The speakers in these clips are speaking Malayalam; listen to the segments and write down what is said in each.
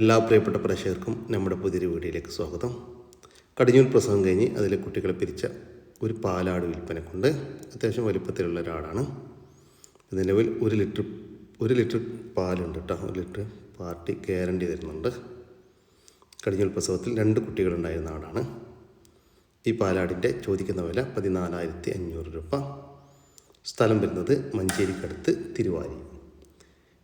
എല്ലാ പ്രിയപ്പെട്ട പ്രേക്ഷകർക്കും നമ്മുടെ പുതിയൊരു വീഡിയോയിലേക്ക് സ്വാഗതം. കടിഞ്ഞൂൽ പ്രസവം കഴിഞ്ഞ് അതിലെ കുട്ടികളെ പിരിച്ച ഒരു പാലാട് വിൽപ്പനക്കുണ്ട് അത്യാവശ്യം വലിപ്പത്തിലുള്ള ഒരാടാണ് നിലവിൽ ഒരു ലിറ്റർ ഒരു ലിറ്റർ പാലുണ്ട് കേട്ടോ. ഒരു ലിറ്റർ പാർട്ടി ഗ്യാരണ്ടി തരുന്നുണ്ട്. കടിഞ്ഞൂൽ പ്രസവത്തിൽ രണ്ട് കുട്ടികളുണ്ടായിരുന്ന ആടാണ് ഈ പാലാടിന്റെ ചോദിക്കുന്ന വില പതിനാലായിരത്തി അഞ്ഞൂറ് രൂപ. സ്ഥലം വരുന്നത് മഞ്ചേരിക്കടുത്ത് തിരുവാരി.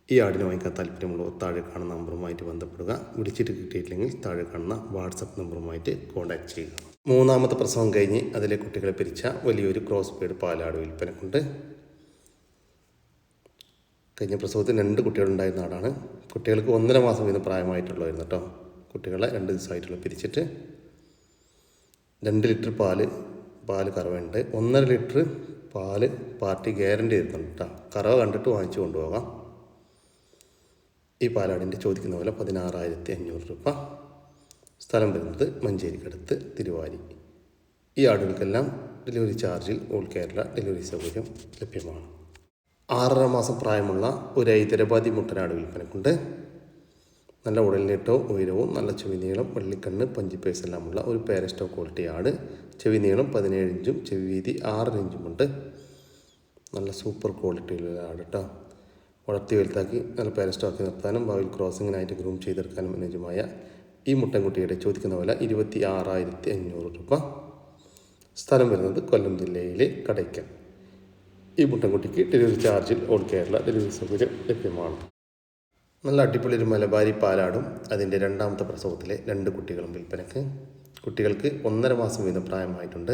ഈ ആടിനെ വാങ്ങിക്കാൻ താല്പര്യമുള്ളവർ താഴെ കാണുന്ന നമ്പറുമായിട്ട് ബന്ധപ്പെടുക. വിളിച്ചിട്ട് കിട്ടിയിട്ടില്ലെങ്കിൽ താഴെ കാണുന്ന വാട്സപ്പ് നമ്പറുമായിട്ട് കോൺടാക്ട് ചെയ്യുക. മൂന്നാമത്തെ പ്രസവം കഴിഞ്ഞ് അതിലെ കുട്ടികളെ പിരിച്ച വലിയൊരു ക്രോസ് ബീഡ് പാലാട് വിൽപ്പനക്കുണ്ട്. കഴിഞ്ഞ പ്രസവത്തിൽ രണ്ട് കുട്ടികളുണ്ടായിരുന്ന ആടാണ്. കുട്ടികൾക്ക് ഒന്നര മാസം വീതം പ്രായമായിട്ടുള്ളായിരുന്നു കേട്ടോ. കുട്ടികളെ രണ്ട് ദിവസമായിട്ടുള്ള പിരിച്ചിട്ട് രണ്ട് ലിറ്റർ പാൽ പാൽ കറവുണ്ട് ഒന്നര ലിറ്റർ പാൽ പാർട്ടി ഗ്യാരണ്ടി തരുന്നുണ്ട് കേട്ടോ. കറവ കണ്ടിട്ട് വാങ്ങിച്ചു കൊണ്ടുപോകാം. ഈ പാലാടിന്റെ ചോദിക്കുന്ന വില പതിനാറായിരത്തി അഞ്ഞൂറ് രൂപ. സ്ഥലം വരുന്നത് മഞ്ചേരിക്കടുത്ത് തിരുവാരി ഈ ആടുകൾക്കെല്ലാം ഡെലിവറി ചാർജിൽ ഓൾ കേരള ഡെലിവറി സൗകര്യം ലഭ്യമാണ്. ആറര മാസം പ്രായമുള്ള ഒരു ഹൈദരാബാദി മുട്ടനാട് വിൽപ്പനക്കുണ്ട്. നല്ല ഉടലിനേറ്റവും ഉയരവും നല്ല ചെവിനീളം വെള്ളിക്കണ്ണ് പഞ്ചിപ്പേസ് എല്ലാമുള്ള ഒരു പേരസ്റ്റോ ക്വാളിറ്റി ആട്. ചെവിനീളം പതിനേഴ് ഇഞ്ചും ചെവി വീതി ആറര ഇഞ്ചുമുണ്ട്. നല്ല സൂപ്പർ ക്വാളിറ്റിയിലുള്ള ആട് കേട്ടോ വളർത്തി വലുതാക്കി നല്ല പേരസ്റ്റോക്കി നിർത്താനും ഭാവിയിൽ ക്രോസിങ്ങിനായിട്ട് ഗ്രൂം ചെയ്തെടുക്കാനും അനുയോജ്യമായ ഈ മുട്ടൻകുട്ടിയുടെ ചോദിക്കുന്ന വില ഇരുപത്തി ആറായിരത്തി അഞ്ഞൂറ് രൂപ. സ്ഥലം വരുന്നത് കൊല്ലം ജില്ലയിലെ കടയ്ക്കൽ. ഈ മുട്ടൻകുട്ടിക്ക് ഡെലിവറി ചാർജിൽ ഓൾ കേരള ഡെലിവറി സൗകര്യം ലഭ്യമാണ്. നല്ല അടിപൊളി ഒരു മലബാരി പാലാടും അതിന്റെ രണ്ടാമത്തെ പ്രസവത്തിലെ രണ്ട് കുട്ടികളും വിൽപ്പനക്ക് കുട്ടികൾക്ക് ഒന്നര മാസം വീതം പ്രായമായിട്ടുണ്ട്.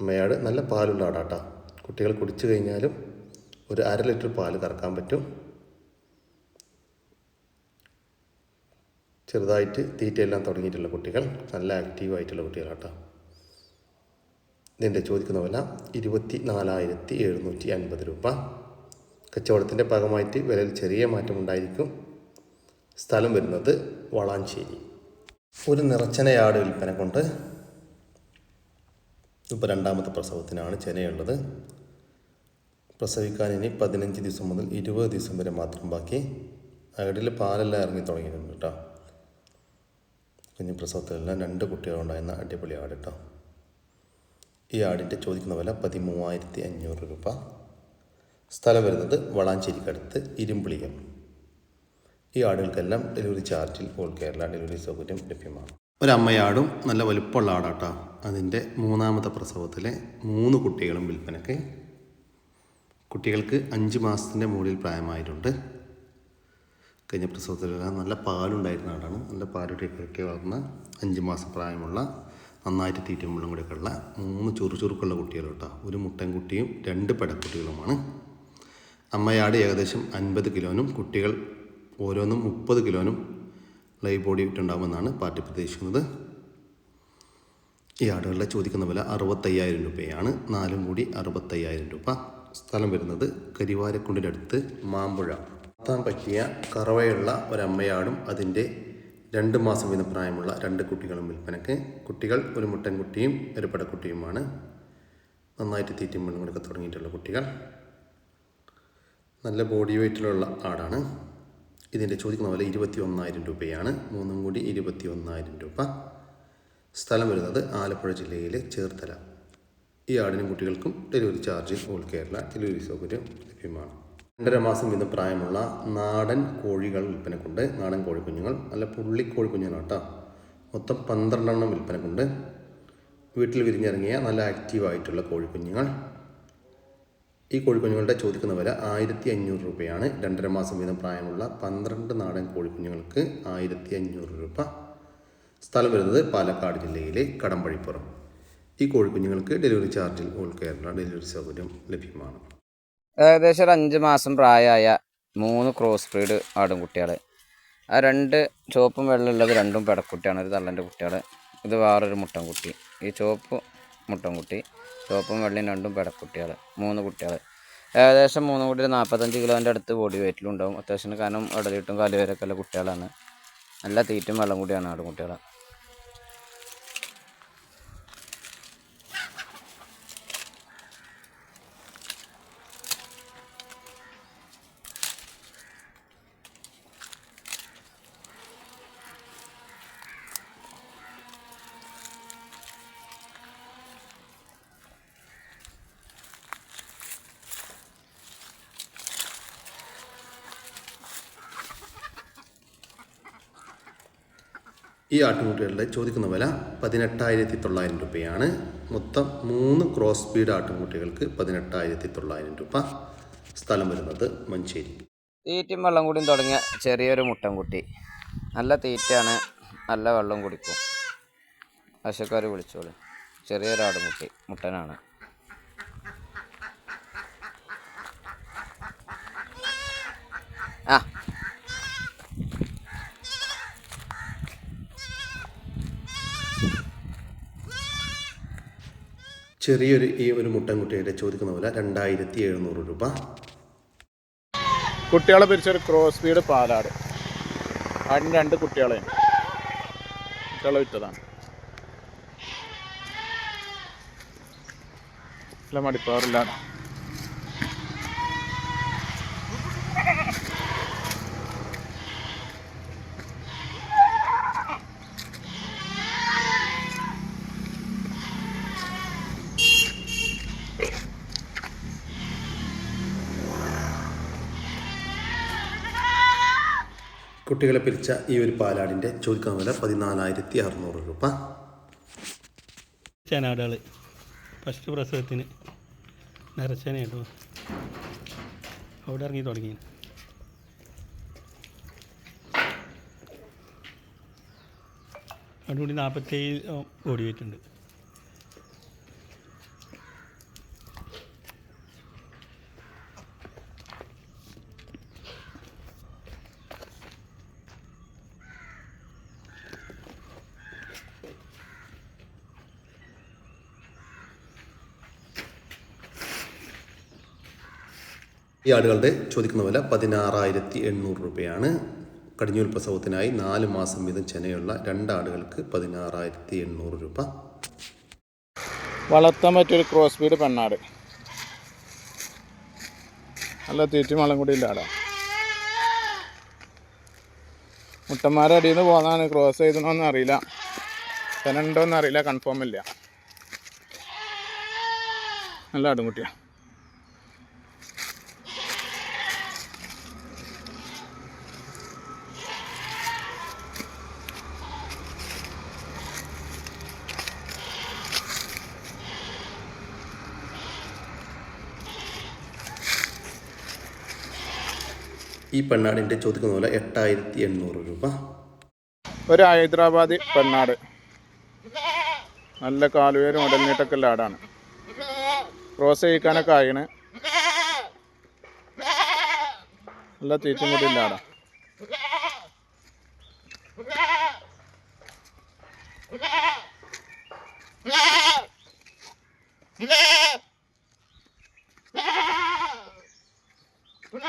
അമ്മയാട് നല്ല പാലുള്ള ആടാട്ടാ കുട്ടികൾ കുടിച്ചു കഴിഞ്ഞാലും ഒരു അര ലിറ്റർ പാൽ കറക്കാൻ പറ്റും. ചെറുതായിട്ട് തീറ്റയെല്ലാം തുടങ്ങിയിട്ടുള്ള കുട്ടികൾ നല്ല ആക്റ്റീവായിട്ടുള്ള കുട്ടികളാട്ടോ. ഇതിന്റെ ചോദിക്കുന്ന വില ഇരുപത്തി നാലായിരത്തി എഴുന്നൂറ്റി അൻപത് രൂപ. കച്ചവടത്തിന്റെ ഭാഗമായിട്ട് വിലയിൽ ചെറിയ മാറ്റമുണ്ടായിരിക്കും സ്ഥലം വരുന്നത് വളാഞ്ചേരി. ഒരു നിറച്ചനയാട് വിൽപ്പന കൊണ്ട് ഇപ്പോൾ രണ്ടാമത്തെ പ്രസവത്തിനാണ് ചെനയുള്ളത്. പ്രസവിക്കാൻ ഇനി പതിനഞ്ച് ദിവസം മുതൽ ഇരുപത് ദിവസം വരെ മാത്രം ബാക്കി. അകടിൽ പാലെല്ലാം ഇറങ്ങി തുടങ്ങിയിട്ടുണ്ട് കേട്ടോ. കുഞ്ഞു പ്രസവത്തിലെല്ലാം രണ്ട് കുട്ടികളുണ്ടായിരുന്ന അടിപൊളി ആട് കേട്ടോ. ഈ ആടിന്റെ ചോദിക്കുന്ന വില പതിമൂവായിരത്തി അഞ്ഞൂറ് രൂപ. സ്ഥലം വരുന്നത് വളാഞ്ചേരിക്കടുത്ത് ഇരുമ്പിളിയം ഈ ആടുകൾക്കെല്ലാം ഡെലിവറി ചാർജിൽ ഓൾ കേരള ഡെലിവറി സൗകര്യം ലഭ്യമാണ്. ഒരമ്മയാടും നല്ല വലുപ്പമുള്ള ആടാട്ടോ. അതിന്റെ മൂന്നാമത്തെ പ്രസവത്തിലെ മൂന്ന് കുട്ടികളും വിൽപ്പനയ്ക്ക് കുട്ടികൾക്ക് അഞ്ച് മാസത്തിന്റെ മുകളിൽ പ്രായമായിട്ടുണ്ട്. കഴിഞ്ഞ പ്രസവത്തിലെല്ലാം നല്ല പാലുണ്ടായിരുന്ന ആടാണ് നല്ല പാലുടെയൊക്കെ വളർന്ന അഞ്ച് മാസം പ്രായമുള്ള നന്നായിട്ട് തീറ്റയും വെള്ളം കൂടെയൊക്കെ ഉള്ള മൂന്ന് ചുറു ചുറുക്കുള്ള കുട്ടികൾ കേട്ടോ ഒരു മുട്ടൻകുട്ടിയും രണ്ട് പെടക്കുട്ടികളുമാണ് അമ്മയാട് ഏകദേശം അൻപത് കിലോനും കുട്ടികൾ ഓരോന്നും മുപ്പത് കിലോനും ലൈവ് ബോഡി ഇട്ടുണ്ടാകുമെന്നാണ് പാർട്ടി പ്രതീക്ഷിക്കുന്നത്. ഈ ആടുകളുടെ ചോദിക്കുന്ന വില അറുപത്തയ്യായിരം രൂപയാണ്. നാലും കൂടി അറുപത്തയ്യായിരം രൂപ. സ്ഥലം വരുന്നത് കരിവാരക്കുണ്ടിനടുത്ത് മാമ്പുഴ. നടത്താൻ പറ്റിയ കറവയുള്ള ഒരമ്മയാടും അതിന്റെ രണ്ട് മാസം വീതം പ്രായമുള്ള രണ്ട് കുട്ടികളും വിൽപ്പനയ്ക്ക്. കുട്ടികൾ ഒരു മുട്ടൻകുട്ടിയും ഒരു പടക്കുട്ടിയുമാണ്. നന്നായിട്ട് തീറ്റയും കൊടുക്കാൻ തുടങ്ങിയിട്ടുള്ള കുട്ടികൾ. നല്ല ബോഡി വെയ്റ്റിലുള്ള ആടാണ്. ഇതിന്റെ ചോദിക്കുന്ന പോലെ ഇരുപത്തി ഒന്നായിരം രൂപയാണ്. മൂന്നും കൂടി ഇരുപത്തി ഒന്നായിരം രൂപ. സ്ഥലം വരുന്നത് ആലപ്പുഴ ജില്ലയിലെ ചേർത്തല. ഈ ആടിനും കുട്ടികൾക്കും delivery charge all Kerala delivery സൗകര്യം ലഭ്യമാണ്. രണ്ടര മാസം വീതം പ്രായമുള്ള നാടൻ കോഴികൾ വിൽപ്പനക്കുണ്ട്. നാടൻ കോഴിക്കുഞ്ഞുങ്ങൾ നല്ല പുള്ളിക്കോഴി കുഞ്ഞുങ്ങളാണ് മൊത്തം പന്ത്രണ്ടെണ്ണം വിൽപ്പനക്കുണ്ട്. വീട്ടിൽ വിരിഞ്ഞിറങ്ങിയ നല്ല ആക്റ്റീവായിട്ടുള്ള കോഴിക്കുഞ്ഞുങ്ങൾ. ഈ കോഴിക്കുഞ്ഞുങ്ങളുടെ ചോദിക്കുന്ന വില ആയിരത്തി അഞ്ഞൂറ് രൂപയാണ്. രണ്ടര മാസം വീതം പ്രായമുള്ള പന്ത്രണ്ട് നാടൻ കോഴിക്കുഞ്ഞുങ്ങൾക്ക് ആയിരത്തി അഞ്ഞൂറ് രൂപ. സ്ഥലം വരുന്നത് പാലക്കാട് ജില്ലയിലെ കടമ്പഴിപ്പുറം. ഈ കോഴിക്കുഞ്ഞുങ്ങൾക്ക് ഡെലിവറി ചാർജിൽ ഓൾ കേരള ഡെലിവറി സൗകര്യം ലഭ്യമാണ്. ഏകദേശം ഒരു അഞ്ച് മാസം പ്രായമായ മൂന്ന് ക്രോസ് ബ്രീഡ് ആടുംകുട്ടികൾ ആ രണ്ട് ചുവപ്പും വെള്ളമുള്ളത് രണ്ടും പെടക്കുട്ടിയാണ് ഒരു തള്ളന്റെ കുട്ടികൾ ഇത് വേറൊരു മുട്ടൻകുട്ടി ഈ ചുവപ്പ് മുട്ടൻകുട്ടി ചുവപ്പും വെള്ളയും രണ്ടും പെടക്കുട്ടികൾ മൂന്ന് കുട്ടികൾ ഏകദേശം മൂന്ന് കുട്ടികൾ നാൽപ്പത്തഞ്ച് കിലോന്റെ അടുത്ത് ബോഡി വെയിറ്റിലുണ്ടാവും അത്യാവശ്യം കാരണം ഇടലിട്ടും കാലുവരൊക്കെ ഉള്ള കുട്ടികളാണ്. നല്ല തീറ്റും വെള്ളം കൂടിയാണ് ആടുംകുട്ടികൾ ഈ ആട്ടുംകുട്ടികളുടെ ചോദിക്കുന്ന വില പതിനെട്ടായിരത്തി തൊള്ളായിരം രൂപയാണ്. മൊത്തം മൂന്ന് ക്രോസ് സ്പീഡ് ആട്ടുംകുട്ടികൾക്ക് പതിനെട്ടായിരത്തി തൊള്ളായിരം രൂപ സ്ഥലം വരുന്നത് മഞ്ചേരി. തീറ്റയും വെള്ളം കൂടിയും തുടങ്ങിയ ചെറിയൊരു മുട്ടൻകുട്ടി. നല്ല തീറ്റയാണ് നല്ല വെള്ളം കുടിക്കും. പശുക്കാർ വിളിച്ചോളൂ. ചെറിയൊരു ആടുമുട്ടി മുട്ടനാണ്. ചെറിയൊരു ഈ ഒരു മുട്ടൻകുട്ടിയുടെ ചോദിക്കുന്ന പോലെ രണ്ടായിരത്തി എഴുന്നൂറ് രൂപ. കുട്ടികളെ പിരിച്ചൊരു ക്രോസ് വീട് പാലാട്. അതിന് രണ്ട് കുട്ടികളെ. കുട്ടികളെ വിറ്റതാണ്. മടിപ്പാറില്ലാണ് കുട്ടികളെ പിരിച്ച ഈ ഒരു പാലാടിന്റെ ചോദിക്കാൻ വില പതിനാലായിരത്തി അറുന്നൂറ് രൂപ. ചേനാടുകൾ ഫസ്റ്റ് പ്രസവത്തിന് നിറച്ചേന അവിടെ ഇറങ്ങി തുടങ്ങി. അതുകൂടി നാൽപ്പത്തേഴ് ഓടി പോയിട്ടുണ്ട് ഈ ആടുകളുടെ ചോദിക്കുന്ന വില പതിനാറായിരത്തി എണ്ണൂറ് രൂപയാണ്. കടിഞ്ഞൂൽ പ്രസവത്തിനായി നാല് മാസം വീതം ചെനയുള്ള രണ്ടാടുകൾക്ക് പതിനാറായിരത്തി എണ്ണൂറ് രൂപ. വളർത്താൻ പറ്റിയൊരു ക്രോസ് ബീഡ് പെണ്ണാട്. നല്ല തീറ്റും വളം കൂടി ഇല്ലാടാ. മുട്ടന്മാരെ അടിയിൽ നിന്ന് പോകുന്നതാണ് ക്രോസ് ചെയ്തണോന്ന് അറിയില്ല. ഉണ്ടോന്ന് അറിയില്ല കൺഫേം ഇല്ല. നല്ല ആടുംകുട്ടിയാ. ഈ പെണ്ണാടിന്റെ ചോദിക്കുന്ന പോലെ എട്ടായിരത്തി എണ്ണൂറ് രൂപ. ഒരു ഹൈദരാബാദി പെണ്ണാട്. നല്ല കാലുവേരും ഉടൽനീട്ടൊക്കെ ഉള്ള ആടാണ്. ക്രോസ് ചെയ്യിക്കാനൊക്കെ ആയിണ്. നല്ല തീറ്റും കൂടി ഇല്ല ആടാ. ഒരു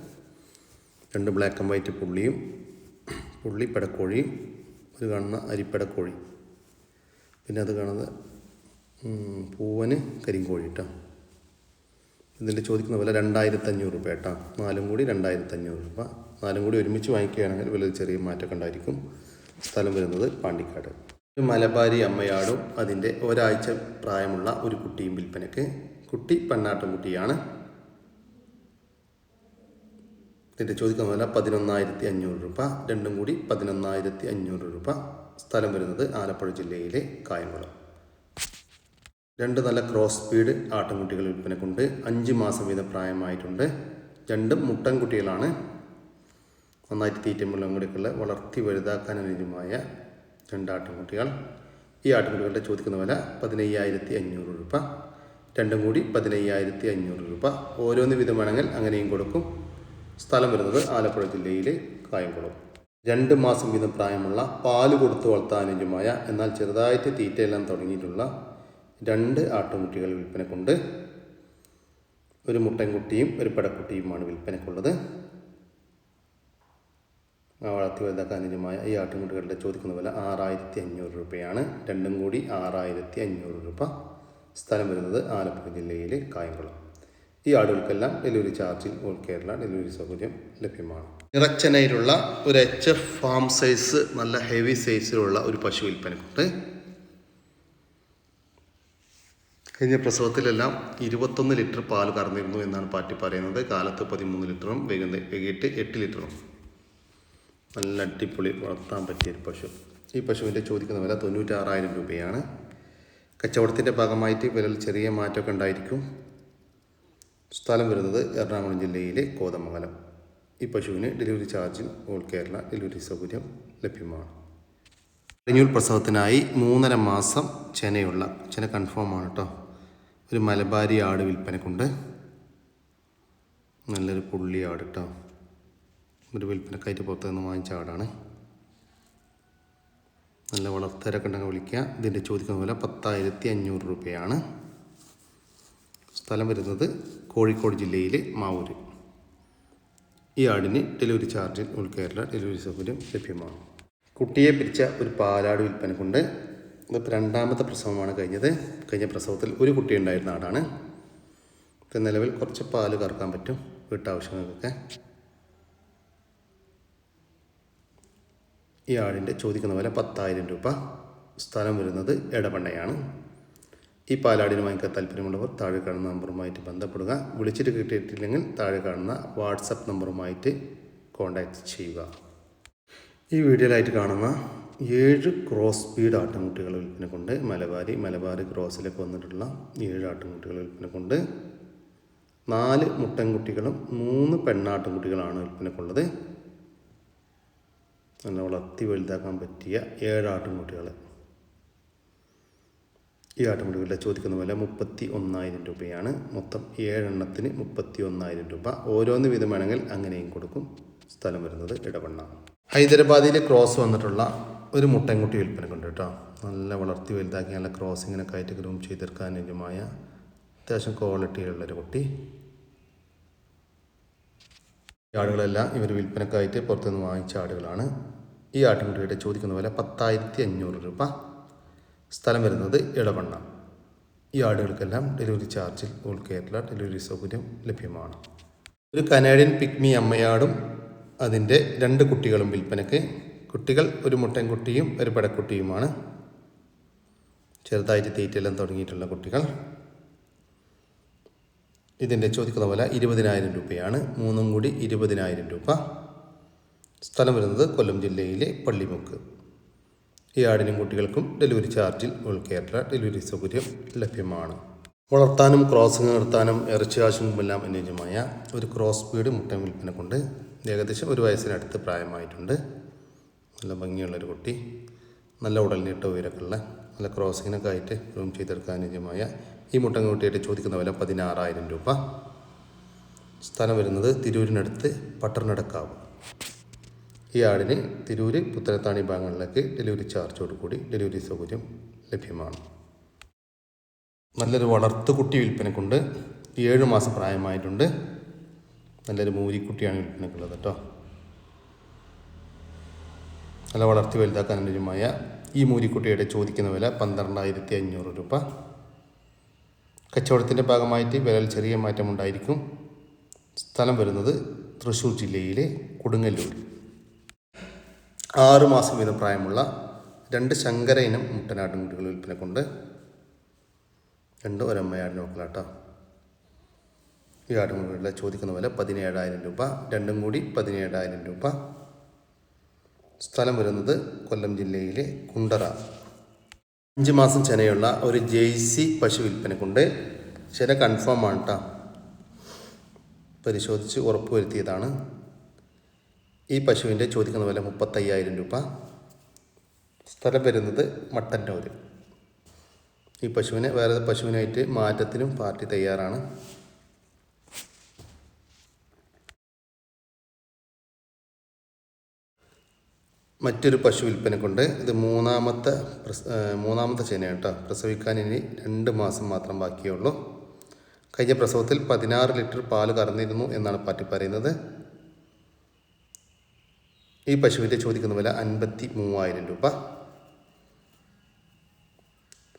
രണ്ട് ബ്ലാക്ക് ആൻഡ് വൈറ്റ് പുള്ളിയും പുള്ളി പെടക്കോഴിയും ഒരു കാണുന്ന അരിപ്പടക്കോഴി. പിന്നെ അത് കാണുന്നത് പൂവന് കരിങ്കോഴി കേട്ടോ ഇതിന്റെ ചോദിക്കുന്ന വില രണ്ടായിരത്തി അഞ്ഞൂറ് രൂപ കേട്ടോ നാലും കൂടി രണ്ടായിരത്തി അഞ്ഞൂറ് രൂപ. നാലും കൂടി ഒരുമിച്ച് വാങ്ങിക്കുകയാണെങ്കിൽ വലിയ ചെറിയ മാറ്റമൊക്കെ ഉണ്ടായിരിക്കും. സ്ഥലം വരുന്നത് പാണ്ടിക്കാട്. ഒരു മലബാരി അമ്മയാടും അതിന്റെ ഒരാഴ്ച പ്രായമുള്ള ഒരു കുട്ടിയും വിൽപ്പനയ്ക്ക്. കുട്ടി പെണ്ണാട്ടും ഇതിന്റെ ചോദിക്കുന്ന വില പതിനൊന്നായിരത്തി അഞ്ഞൂറ് രൂപ. രണ്ടും കൂടി പതിനൊന്നായിരത്തി അഞ്ഞൂറ് രൂപ. സ്ഥലം വരുന്നത് ആലപ്പുഴ ജില്ലയിലെ കായംകുളം. രണ്ട് നല്ല ക്രോസ് സ്പീഡ് ആട്ടിൻകുട്ടികൾ വിൽപ്പനക്കുണ്ട്. അഞ്ച് മാസം വീതം പ്രായമായിട്ടുണ്ട്. രണ്ടും മുട്ടൻകുട്ടികളാണ്. നന്നായിട്ട് തീറ്റമുള്ള കൂടിയൊക്കെ വളർത്തി വലുതാക്കാൻ അനുയോജ്യമായ രണ്ട് ആട്ടിൻകുട്ടികൾ ഈ ആട്ടിൻകുട്ടികളുടെ ചോദിക്കുന്ന വില പതിനയ്യായിരത്തി അഞ്ഞൂറ് രൂപ. രണ്ടും കൂടി പതിനയ്യായിരത്തി അഞ്ഞൂറ് രൂപ. ഓരോന്ന് വിധം വേണമെങ്കിൽ അങ്ങനെയും കൊടുക്കും. സ്ഥലം വരുന്നത് ആലപ്പുഴ ജില്ലയിലെ കായംകുളം. രണ്ട് മാസം വീതം പ്രായമുള്ള പാൽ കൊടുത്തു വളർത്താനുജമായ എന്നാൽ ചെറുതായിട്ട് തീറ്റയെല്ലാം തുടങ്ങിയിട്ടുള്ള രണ്ട് ആട്ടുംകുട്ടികൾ വിൽപ്പനക്കുണ്ട്. ഒരു മുട്ടൻകുട്ടിയും ഒരു പെടക്കുട്ടിയുമാണ് വിൽപ്പനക്കുള്ളത്. വളർത്തി വലുതാക്കാൻ അനുജമായ ഈ ആട്ടുമുട്ടികളുടെ ചോദിക്കുന്ന വില ആറായിരത്തി അഞ്ഞൂറ് രൂപയാണ്. രണ്ടും കൂടി ആറായിരത്തി അഞ്ഞൂറ് രൂപ. സ്ഥലം വരുന്നത് ആലപ്പുഴ ജില്ലയിലെ കായംകുളം. ഈ ആടുകൾക്കെല്ലാം ഡെലിവറി ചാർജിൽ ഓൾ കേരള ഡെലിവറി സൗകര്യം ലഭ്യമാണ്. നിറച്ചനയിലുള്ള ഒരു എച്ച് എഫ് ഫാം സൈസ് നല്ല ഹെവി സൈസിലുള്ള ഒരു പശു വിൽപ്പനക്കുണ്ട്. കഴിഞ്ഞ പ്രസവത്തിലെല്ലാം ഇരുപത്തൊന്ന് ലിറ്റർ പാൽ കറന്നിരുന്നു എന്നാണ് പാറ്റി പറയുന്നത്. കാലത്ത് പതിമൂന്ന് ലിറ്ററും വൈകുന്നേരം വൈകിട്ട് എട്ട് ലിറ്ററും. നല്ല അടിപൊളി വളർത്താൻ പറ്റിയ ഒരു പശു. ഈ പശുവിന്റെ ചോദിക്കുന്ന വില തൊണ്ണൂറ്റാറായിരം രൂപയാണ്. കച്ചവടത്തിന്റെ ഭാഗമായിട്ട് വിലയിൽ ചെറിയ മാറ്റമൊക്കെ ഉണ്ടായിരിക്കും. സ്ഥലം വരുന്നത് എറണാകുളം ജില്ലയിലെ കോതമംഗലം. ഈ പശുവിന് ഡെലിവറി ചാർജിൽ ഓൾ കേരള ഡെലിവറി സൗകര്യം ലഭ്യമാണ്. കഴിഞ്ഞൂർ പ്രസവത്തിനായി മൂന്നര മാസം ചെനയുള്ള ചെന കൺഫേം ആണ് കേട്ടോ ഒരു മലബാരി ആട് വിൽപ്പനക്കുണ്ട്. നല്ലൊരു പുള്ളി ആട് കേട്ടോ ഒരു വിൽപ്പനക്കായിട്ട് പുറത്തു നിന്ന് വാങ്ങിച്ച ആടാണ്. നല്ല വളർത്തരൊക്കെ ഉണ്ടെങ്കിൽ വിളിക്കുക ഇതിന്റെ ചോദിക്കുന്ന പോലെ പത്തായിരത്തി അഞ്ഞൂറ് രൂപയാണ്. സ്ഥലം വരുന്നത് കോഴിക്കോട് ജില്ലയിലെ മാവൂര് ഈ ആടിന് ഡെലിവറി ചാർജിൽ ഉൾ കേരള ഡെലിവറി സൗകര്യം ലഭ്യമാണ്. കുട്ടിയെ പിരിച്ച ഒരു പാലാട് വിൽപ്പനക്കുണ്ട് ഇതിപ്പോൾ രണ്ടാമത്തെ പ്രസവമാണ് കഴിഞ്ഞത്. കഴിഞ്ഞ പ്രസവത്തിൽ ഒരു കുട്ടി ഉണ്ടായിരുന്ന ആടാണ്. ഇത് നിലവിൽ കുറച്ച് പാൽ കറക്കാൻ പറ്റും വീട്ടാവശ്യങ്ങൾക്കൊക്കെ. ഈ ആടിന്റെ ചോദിക്കുന്ന വില പത്തായിരം രൂപ. സ്ഥലം വരുന്നത് എടവണ്ണയാണ്. ഈ പാലാടിന് വാങ്ങിക്കാൻ താല്പര്യമുള്ളവർ താഴെ കാണുന്ന നമ്പറുമായിട്ട് ബന്ധപ്പെടുക. വിളിച്ചിട്ട് കിട്ടിയിട്ടില്ലെങ്കിൽ താഴെ കാണുന്ന വാട്സപ്പ് നമ്പറുമായിട്ട് കോൺടാക്റ്റ് ചെയ്യുക. ഈ വീഡിയോയിലായിട്ട് കാണുന്ന ഏഴ് ക്രോസ് ബീഡ് വിൽപ്പന കൊണ്ട് മലബാരി മലബാരി ക്രോസിലൊക്കെ വന്നിട്ടുള്ള ഏഴ് ആട്ടിൻകുട്ടികൾ വിൽപ്പന കൊണ്ട് നാല് മുട്ടൻകുട്ടികളും മൂന്ന് പെണ്ണാട്ടിൻകുട്ടികളാണ് വിൽപ്പനക്കുള്ളത്. നല്ല വളർത്തി വലുതാക്കാൻ പറ്റിയ ഏഴ് ആട്ടിൻകുട്ടികൾ ഈ ആട്ടിൻകുട്ടികളുടെ ചോദിക്കുന്ന വില മുപ്പത്തി ഒന്നായിരം രൂപയാണ്. മൊത്തം ഏഴെണ്ണത്തിന് മുപ്പത്തി ഒന്നായിരം രൂപ. ഓരോന്ന് വീതം വേണമെങ്കിൽ അങ്ങനെയും കൊടുക്കും. സ്ഥലം വരുന്നത് ഇടവണ്ണ. ഹൈദരാബാദിൽ ക്രോസ് വന്നിട്ടുള്ള ഒരു മുട്ടൻകുട്ടി വിൽപ്പനക്കുണ്ട് കേട്ടോ. നല്ല വളർത്തി വലുതാക്കി നല്ല ക്രോസിങ്ങിനൊക്കെ ആയിട്ട് ഗ്രൂം ചെയ്തെടുക്കാൻ അനുയോജ്യമായ അത്യാവശ്യം ക്വാളിറ്റിയുള്ളൊരു കുട്ടി. ഈ ആടുകളെല്ലാം ഇവർ വിൽപ്പനക്കായിട്ട് പുറത്തുനിന്ന് വാങ്ങിച്ച ആടുകളാണ്. ഈ ആട്ടിൻകുട്ടിയുടെ ചോദിക്കുന്ന പോലെ പത്തായിരത്തി അഞ്ഞൂറ് രൂപ. സ്ഥലം വരുന്നത് ഇടവണ്ണ ഈ ആടുകൾക്കെല്ലാം ഡെലിവറി ചാർജിൽ ഓൾ കേരള ഡെലിവറി സൗകര്യം ലഭ്യമാണ്. ഒരു കനേഡിയൻ പിക്മി അമ്മയാടും അതിന്റെ രണ്ട് കുട്ടികളും വിൽപ്പനയ്ക്ക്. കുട്ടികൾ ഒരു മുട്ടൻകുട്ടിയും ഒരു പെടക്കുട്ടിയുമാണ്. ചെറുതായിട്ട് തീറ്റെല്ലാം തുടങ്ങിയിട്ടുള്ള കുട്ടികൾ. ഇതിന്റെ ചോദിക്കുന്ന വില ഇരുപതിനായിരം രൂപയാണ്. മൂന്നും കൂടി ഇരുപതിനായിരം രൂപ. സ്ഥലം വരുന്നത് കൊല്ലം ജില്ലയിലെ പള്ളിമുക്ക്. ഈ ആടിനും കുട്ടികൾക്കും ഡെലിവറി ചാർജിൽ ഉൾക്കേറ്റ ഡെലിവറി സൗകര്യം ലഭ്യമാണ്. വളർത്താനും ക്രോസിംഗ് നിർത്താനും ഇറച്ചി ആവശ്യമെല്ലാം അനുയോജ്യമായ ഒരു ക്രോസ് ബീഡ് മുട്ട വിൽപ്പന കൊണ്ട് ഏകദേശം ഒരു വയസ്സിനടുത്ത് പ്രായമായിട്ടുണ്ട്. നല്ല ഭംഗിയുള്ളൊരു കുട്ടി നല്ല ഉടലിനിട്ട ഉയരക്കുള്ള നല്ല ക്രോസിങ്ങിനൊക്കെ ആയിട്ട് റൂം ചെയ്തെടുക്കാൻ അനുയോജ്യമായ ഈ മുട്ടൻകുട്ടിയായിട്ട് ചോദിക്കുന്ന വില പതിനാറായിരം രൂപ. സ്ഥലം വരുന്നത് തിരൂരിനടുത്ത് പട്ടർനടക്കാവ്. ഈ ആടിന് തിരൂര് പുത്തനത്താണി ഭാഗങ്ങളിലേക്ക് ഡെലിവറി ചാർജോട് കൂടി ഡെലിവറി സൗകര്യം ലഭ്യമാണ്. നല്ലൊരു വളർത്തുകുട്ടി വിൽപ്പനക്കുണ്ട്. ഏഴ് മാസം പ്രായമായിട്ടുണ്ട്. നല്ലൊരു മൂരിക്കുട്ടിയാണ് വിൽപ്പനക്കുള്ളത് കേട്ടോ. നല്ല വളർത്തി വലുതാക്കാൻ അനുയോജ്യമായ ഈ മൂരിക്കുട്ടിയുടെ ചോദിക്കുന്ന വില പന്ത്രണ്ടായിരത്തി അഞ്ഞൂറ് രൂപ. കച്ചവടത്തിന്റെ ഭാഗമായിട്ട് വിലയിൽ ചെറിയ മാറ്റമുണ്ടായിരിക്കും. സ്ഥലം വരുന്നത് തൃശ്ശൂർ ജില്ലയിലെ കൊടുങ്ങല്ലൂർ ആറ് മാസം വീതം പ്രായമുള്ള രണ്ട് ശങ്കര ഇനം മുട്ടനാട്ടിൻകുട്ടികൾ വിൽപ്പനക്കുണ്ട് രണ്ട് ഒരമ്മയാടിന് മക്കളാട്ടോ. ഈ ആട്ടിൻകുട്ടികളുടെ ചോദിക്കുന്ന വില പതിനേഴായിരം രൂപ. രണ്ടും കൂടി പതിനേഴായിരം രൂപ. സ്ഥലം വരുന്നത് കൊല്ലം ജില്ലയിലെ കുണ്ടറ. അഞ്ച് മാസം ചെനയുള്ള ഒരു ജെയ്സി പശു വിൽപ്പനക്കുണ്ട് ചെന കൺഫേം ആണ് കേട്ടോ പരിശോധിച്ച് ഉറപ്പ് വരുത്തിയതാണ് ഈ പശുവിന്റെ ചോദിക്കുന്ന വില മുപ്പത്തയ്യായിരം രൂപ. സ്ഥലം വരുന്നത് മട്ടന്നൂർ ഈ പശുവിനെ വേറെ പശുവിനായിട്ട് മാറ്റത്തിനും പാർട്ടി തയ്യാറാണ്. മറ്റൊരു പശു വിൽപ്പനക്കുണ്ട് ഇത് മൂന്നാമത്തെ മൂന്നാമത്തെ ചേന കേട്ടോ. പ്രസവിക്കാൻ ഇനി രണ്ട് മാസം മാത്രം ബാക്കിയുള്ളൂ കഴിഞ്ഞ പ്രസവത്തിൽ പതിനാറ് ലിറ്റർ പാൽ കറന്നിരുന്നു എന്നാണ് പാർട്ടി പറയുന്നത്. ഈ പശുവിന്റെ ചോദിക്കുന്ന വില അൻപത്തി മൂവായിരം രൂപ.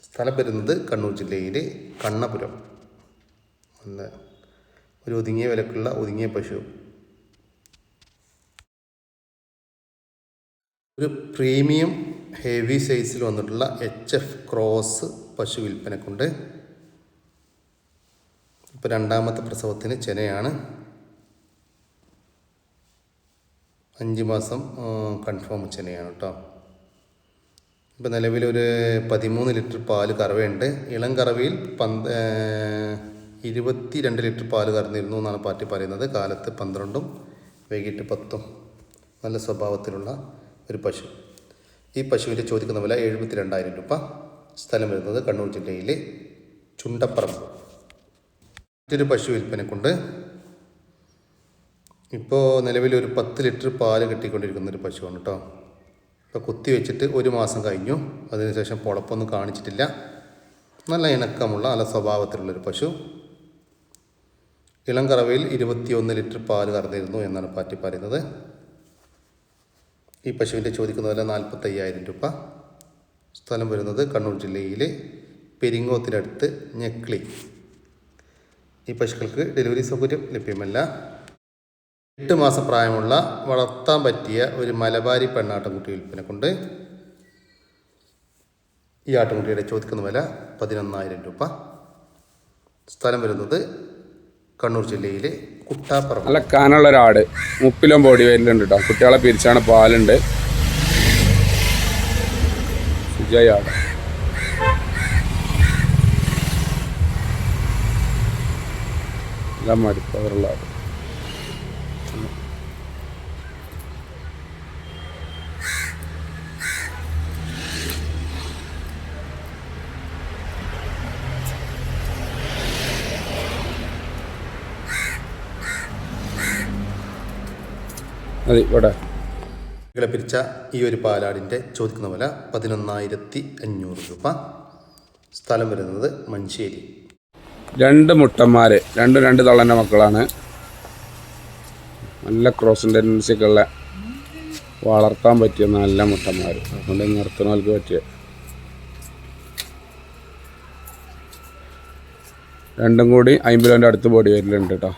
സ്ഥലം വരുന്നത് കണ്ണൂർ ജില്ലയിലെ കണ്ണപുരം. ഒന്ന് ഒരു ഒതുങ്ങിയ വിലക്കുള്ള ഒതുങ്ങിയ പശു. ഒരു പ്രീമിയം ഹെവി സൈസിൽ വന്നിട്ടുള്ള എച്ച് എഫ് ക്രോസ് പശു വിൽപ്പനക്കുണ്ട്. ഇപ്പോൾ രണ്ടാമത്തെ പ്രസവത്തിന് ചെനയാണ്. അഞ്ച് മാസം കൺഫേം ഉച്ചനെയാണ് കേട്ടോ ഇപ്പോൾ നിലവിലൊരു പതിമൂന്ന് ലിറ്റർ പാൽ കറവയുണ്ട്. ഇളം കറവയിൽ പന്ത് ഇരുപത്തി രണ്ട് ലിറ്റർ പാൽ കറന്നിരുന്നു എന്നാണ് പാർട്ടി പറയുന്നത്. കാലത്ത് പന്ത്രണ്ടും വൈകിട്ട് പത്തും. നല്ല സ്വഭാവത്തിലുള്ള ഒരു പശു. ഈ പശുവിന്റെ ചോദിക്കുന്ന വില എഴുപത്തി രണ്ടായിരം രൂപ. സ്ഥലം വരുന്നത് കണ്ണൂർ ജില്ലയിലെ ചുണ്ടപ്പറമ്പ്. മറ്റൊരു പശു വിൽപ്പനക്കുണ്ട്. ഇപ്പോൾ നിലവിൽ ഒരു പത്ത് ലിറ്റർ പാൽ കിട്ടിക്കൊണ്ടിരിക്കുന്ന ഒരു പശുവാണ് കേട്ടോ ഇപ്പോൾ കുത്തി വെച്ചിട്ട് ഒരു മാസം കഴിഞ്ഞു. അതിനുശേഷം പുളപ്പൊന്നും കാണിച്ചിട്ടില്ല. നല്ല ഇണക്കമുള്ള നല്ല സ്വഭാവത്തിലുള്ളൊരു പശു. ഇളം കറവയിൽ ഇരുപത്തിയൊന്ന് ലിറ്റർ പാൽ കറന്നിരുന്നു എന്നാണ് പാറ്റി പറയുന്നത്. ഈ പശുവിന്റെ ചോദിക്കുന്ന വില നാൽപ്പത്തയ്യായിരം രൂപ. സ്ഥലം വരുന്നത് കണ്ണൂർ ജില്ലയിലെ പെരിങ്ങോത്തിനടുത്ത് ഞെക്ലി ഈ പശുക്കൾക്ക് ഡെലിവറി സൗകര്യം ലഭ്യമല്ല. എട്ട് മാസം പ്രായമുള്ള വളർത്താൻ പറ്റിയ ഒരു മലബാരി പെണ്ണാട്ടുംകുട്ടി വിൽപ്പനക്കുണ്ട് ഈ ആട്ടുംകുട്ടിയുടെ ചോദിക്കുന്ന വില പതിനൊന്നായിരം രൂപ. സ്ഥലം വരുന്നത് കണ്ണൂർ ജില്ലയിലെ കുട്ടാപ്പുറം നല്ല കനുള്ള ഒരാട്. മുപ്പിലും ബോഡി വെയിലുണ്ട് കേട്ടോ കുട്ടികളെ പിരിച്ചാണ് പാലുണ്ട്. സുജയ നല്ല ആട്. മതി ഇവിടെ. കുട്ടികളെ പിരിച്ച ഈ ഒരു പാലാടിന്റെ ചോദിക്കുന്ന വില പതിനൊന്നായിരത്തി അഞ്ഞൂറ് രൂപ. സ്ഥലം വരുന്നത് മഞ്ചേരി. രണ്ട് മുട്ടന്മാർ രണ്ട് രണ്ട് തള്ളന്റെ മക്കളാണ്. നല്ല ക്രോസിന്റെ ടെൻഡൻസിയൊക്കെ ഉള്ള വളർത്താൻ പറ്റിയ നല്ല മുട്ടന്മാർ അതുകൊണ്ട് നിർത്തുന്നവർക്ക് പറ്റിയ. രണ്ടും കൂടി അമ്പതിന്റെ അടുത്ത് ബോഡി വരലുണ്ട് കേട്ടോ.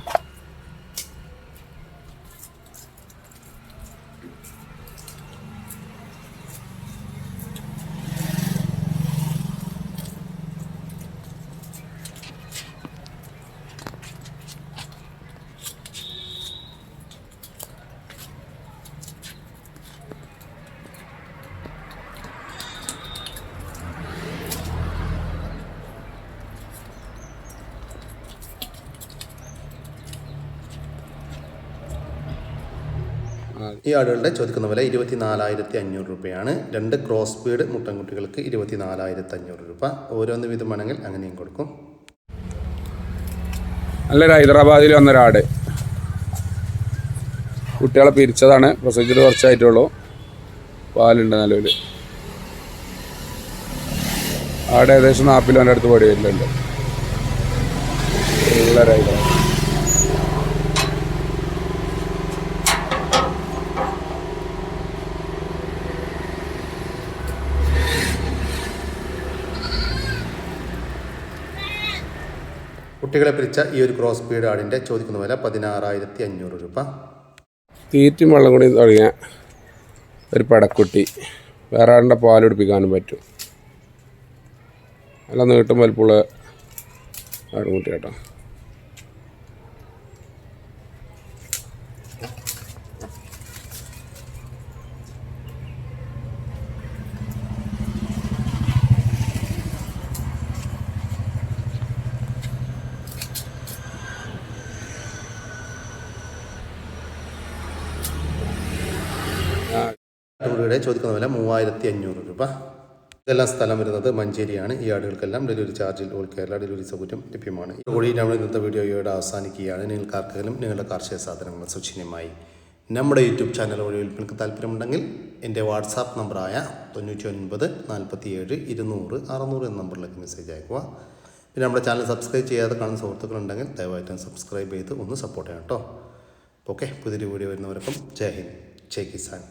ഈ ആടുകളുടെ ചോദിക്കുന്ന വില ഇരുപത്തി നാലായിരത്തി അഞ്ഞൂറ് രൂപയാണ്. രണ്ട് ക്രോസ് ബീഡ് മുട്ടൻകുട്ടികൾക്ക് ഇരുപത്തി നാലായിരത്തി അഞ്ഞൂറ് രൂപ. ഓരോന്ന് വീതമാണെങ്കിൽ അങ്ങനെയും കൊടുക്കും. നല്ലൊരു ഹൈദരാബാദിൽ വന്നൊരാട്. കുട്ടികളെ പിരിച്ചതാണ്. പ്രസവിച്ചിട്ട് കുറച്ചായിട്ടുള്ളൂ. പാലുണ്ട് നിലവിൽ ആട് ഏകദേശം നാൽപ്പതിലോന്റെ അടുത്ത് പടി വരുന്നുണ്ട് ഹൈദരാബാദ് കുട്ടികളെ പിരിച്ച ഈ ഒരു ക്രോസ് ബീഡ് ആടിന്റെ ചോദിക്കുന്ന വില പതിനാറായിരത്തി അഞ്ഞൂറ് രൂപ. തീറ്റും വെള്ളം കൂടി തുടങ്ങിയ ഒരു പടക്കുട്ടി. വേറെ ആളുടെ പിടിപ്പിക്കാനും പറ്റും. നല്ല നീട്ടും വലുപ്പമുള്ള ആടുകുട്ടി കേട്ടോ ആടുകളുടെ ചോദിക്കുന്ന വില മൂവായിരത്തി അഞ്ഞൂറ് രൂപ. ഇതെല്ലാം സ്ഥലം വരുന്നത് മഞ്ചേരിയാണ്. ഈ ആടുകൾക്കെല്ലാം ഡെലിവറി ചാർജിൽ ഓൾ കേരള ഡെലിവറി സൗകര്യം ലഭ്യമാണ്. ഇതോടെ നമ്മൾ ഇന്നത്തെ വീഡിയോയോടെ അവസാനിക്കുകയാണ്. നിങ്ങൾക്കാർക്കെങ്കിലും നിങ്ങളുടെ കാർഷിക സാധനങ്ങൾ സൗജന്യമായി നമ്മുടെ യൂട്യൂബ് ചാനൽ വഴി വിൽപ്പനക്ക് താല്പര്യമുണ്ടെങ്കിൽ എന്റെ വാട്സാപ്പ് നമ്പറായ തൊണ്ണൂറ്റി ഒൻപത് നാൽപ്പത്തി ഏഴ് ഇരുന്നൂറ് അറുന്നൂറ് എന്ന നമ്പറിലേക്ക് മെസ്സേജ് അയക്കുക. പിന്നെ നമ്മുടെ ചാനൽ സബ്സ്ക്രൈബ് ചെയ്യാതെ കാണുന്ന സുഹൃത്തുക്കളുണ്ടെങ്കിൽ ദയവായിട്ടും സബ്സ്ക്രൈബ് ചെയ്ത് ഒന്ന് സപ്പോർട്ട് ചെയ്യാം കേട്ടോ. ഓക്കെ പുതിയൊരു വീഡിയോ വരുന്നവർക്കും ജയ് ഹിന്ദ് ജയ് കിസാൻ.